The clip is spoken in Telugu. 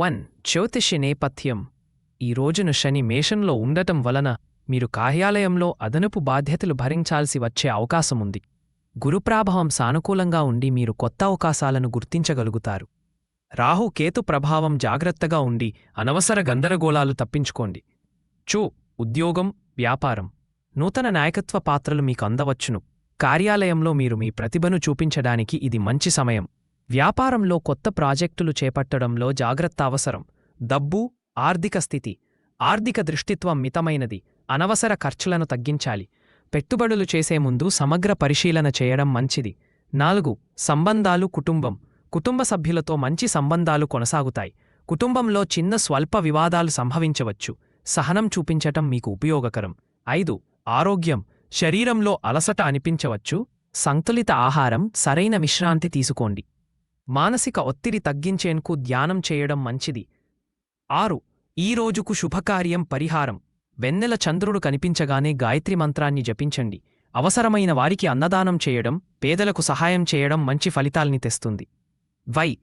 వన్ జ్యోతిషి నేపథ్యం. ఈ రోజున శని మేషంలో ఉండటం వలన మీరు కార్యాలయంలో అదనపు బాధ్యతలు భరించాల్సి వచ్చే అవకాశముంది. గురుప్రాభావం సానుకూలంగా ఉండి మీరు కొత్త అవకాశాలను గుర్తించగలుగుతారు. రాహు కేతు ప్రభావం జాగ్రత్తగా ఉండి అనవసర గందరగోళాలు తప్పించుకోండి. చూ ఉద్యోగం వ్యాపారం. నూతన నాయకత్వ పాత్రలు మీకు అందవచ్చును. కార్యాలయంలో మీరు మీ ప్రతిభను చూపించడానికి ఇది మంచి సమయం. వ్యాపారంలో కొత్త ప్రాజెక్టులు చేపట్టడంలో జాగ్రత్త అవసరం. డబ్బు ఆర్థిక స్థితి ఆర్థిక దృష్టిత్వం మితమైనది అనవసర ఖర్చులను తగ్గించాలి. పెట్టుబడులు చేసే ముందు సమగ్ర పరిశీలన చేయడం మంచిది. నాలుగు సంబంధాలు కుటుంబం. కుటుంబ సభ్యులతో మంచి సంబంధాలు కొనసాగుతాయి. కుటుంబంలో చిన్న స్వల్ప వివాదాలు సంభవించవచ్చు. సహనం చూపించటం మీకు ఉపయోగకరం. ఐదు ఆరోగ్యం. శరీరంలో అలసట అనిపించవచ్చు. సంతులిత ఆహారం సరైన విశ్రాంతి తీసుకోండి. మానసిక ఒత్తిడి తగ్గించేందుకు ధ్యానం చేయడం మంచిది. ఆరు ఈ రోజుకు శుభకార్యం పరిహారం. వెన్నెల చంద్రుడు కనిపించగానే గాయత్రి మంత్రాన్ని జపించండి. అవసరమైన వారికి అన్నదానం చేయడం పేదలకు సహాయం చేయడం మంచి ఫలితాల్ని తెస్తుంది. వై